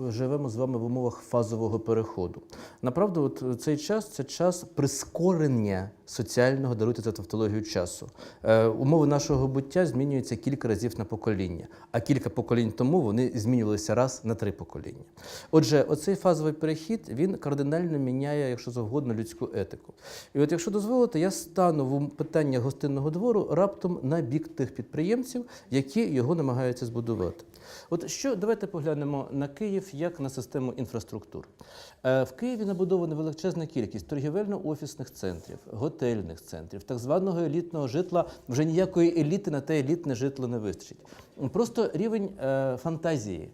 живемо з вами в умовах фазового переходу. Направду, от цей час це час прискорення соціального даруйте за тавтологію часу. Е, умови нашого буття змінюються кілька разів на покоління, а кілька поколінь тому вони змінювалися раз на три покоління. Отже, оцей фазовий перехід він кардинально міняє, якщо завгодно, людську етику. І от, якщо дозволите, я стану в питання гостинного двору раптом на бік тих підприємців, які його намагаються збудувати. От що давайте поглянемо на Київ як на систему інфраструктур. Е, В Києві набудована величезна кількість торгівельно-офісних центрів, готельних центрів, так званого елітного житла. Вже ніякої еліти на те елітне житло не вистачить. Просто рівень е, фантазії.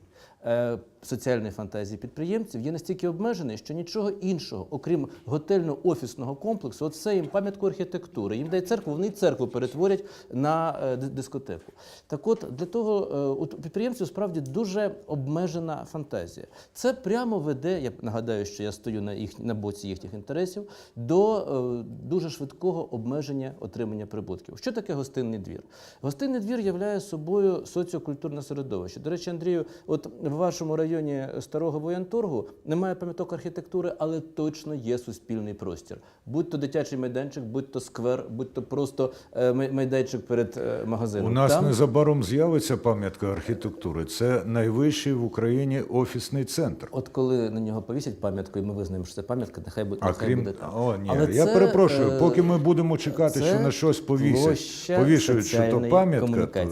Е, Соціальної фантазії підприємців є настільки обмежений, що нічого іншого, окрім готельно-офісного комплексу, от це їм пам'ятку архітектури. Їм дай церкву, вони церкву перетворять на е, дискотеку. Так от для того е, у підприємців справді дуже обмежена фантазія. Це прямо веде, я нагадаю, що я стою на їх на боці їхніх інтересів, до дуже швидкого обмеження отримання прибутків. Що таке гостинний двір? Гостинний двір являє собою соціокультурне середовище. До речі, Андрію, от в вашому районі старого воєнторгу немає пам'яток архітектури, але точно є суспільний простір. Будь то дитячий майданчик, будь то сквер, будь то просто е, майданчик перед е, магазином. У нас Там незабаром з'явиться пам'ятка архітектури. Це найвищий в Україні офісний центр. От коли на нього повісять пам'ятку, і ми визнаємо, що це пам'ятка, нехай буде, А крім буде о, ні, Але я це, перепрошую, е, поки ми будемо чекати, це що на щось повісять, площа повішають, що то пам'ятка. то-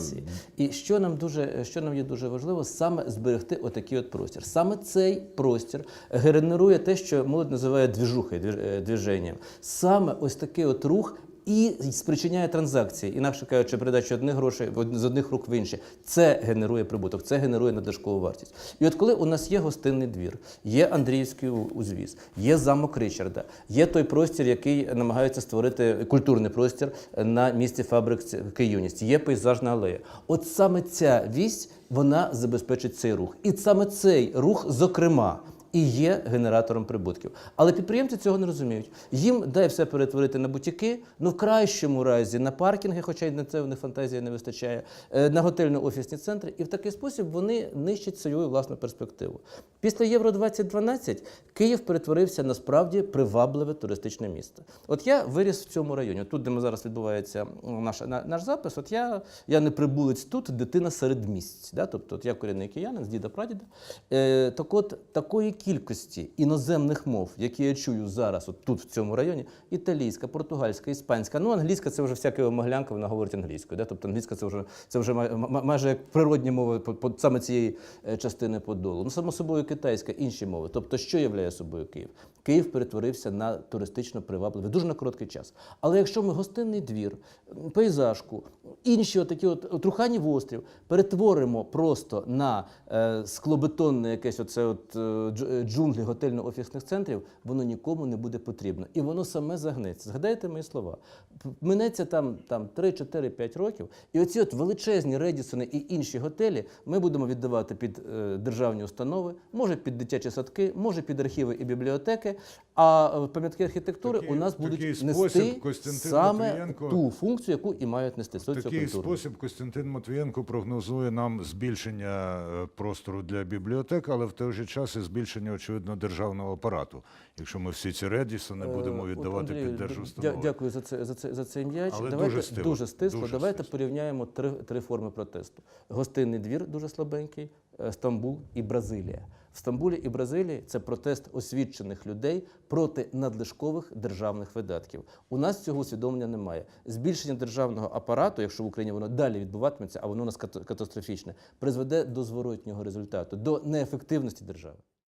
І що нам дуже що нам є дуже важливо, саме зберегти отакий от простір. Саме цей простір генерує те, що молодь називає двіжухою, двіж- е, двіженням. Саме ось такий от рух. І спричиняє транзакції, інакше кажучи, передачу одних грошей з одних рук в інші. Це генерує прибуток, це генерує надлишкову вартість. І от коли у нас є гостинний двір, є Андріївський узвіз, є замок Ричарда, є той простір, який намагаються створити культурний простір на місці фабрик Київність, є пейзажна алея. От саме ця вісь вона забезпечить цей рух. І саме цей рух, зокрема. І є генератором прибутків. Але підприємці цього не розуміють. Їм дай все перетворити на бутіки, ну в кращому разі на паркінги, хоча й на це в них фантазії не вистачає, е, на готельно-офісні центри. І в такий спосіб вони нищать свою власну перспективу. Після Євро 2012 Київ перетворився на справді привабливе туристичне місто. От я виріс в цьому районі. Тут, де ми зараз відбувається наш, наш запис, от я, я не прибулець тут, дитина серед місць. Да? Тобто, от я корінний киянин з діда прадіда. Е, так от такої кількості іноземних мов, які я чую зараз, от тут в цьому районі, італійська, португальська, іспанська. Ну, англійська це вже всяка моглянка, вона говорить англійською. Да? Тобто англійська це вже це вже майже як природні мови по, саме цієї е, частини подолу. Ну, само собою, китайська, інші мови. Тобто, що являє собою Київ? Київ перетворився на туристично привабливий, дуже на короткий час. Але якщо ми гостинний двір, пейзажку, інші отакі от, от острів перетворимо просто на е, склобетонне якесь оце от, е, джунглі готельно-офісних центрів, воно нікому не буде потрібно. І воно саме загнеться. Згадайте мої слова. Минеться там, там 3, 4, 5 років, і оці от величезні Редісони і інші готелі ми будемо віддавати під е, державні установи, може під дитячі садки, може під архіви і бібліотеки. А е, пам'ятки архітектури Такий- у нас такий будуть спосіб нести Костянтин саме Матвієнко- ту функцію, яку і мають нести В такий спосіб Костянтин Матвієнко прогнозує нам збільшення е, простору для бібліотек, але в той же час і збільшення, очевидно, державного апарату. Якщо ми всі ці редісони будемо Е, віддавати Андрію, під держустанови. Дякую за це за це за цей м'яч. Але Давайте дуже стисло, дуже стисло. дуже Давайте стисло. порівняємо три, три форми протесту: гостинний двір дуже слабенький, Стамбул і Бразилія. В Стамбулі і Бразилії це протест освічених людей проти надлишкових державних видатків. У нас цього усвідомлення немає. Збільшення державного апарату, якщо в Україні воно далі відбуватиметься, а воно у нас ката- катастрофічне, призведе до зворотнього результату, до неефективності держави.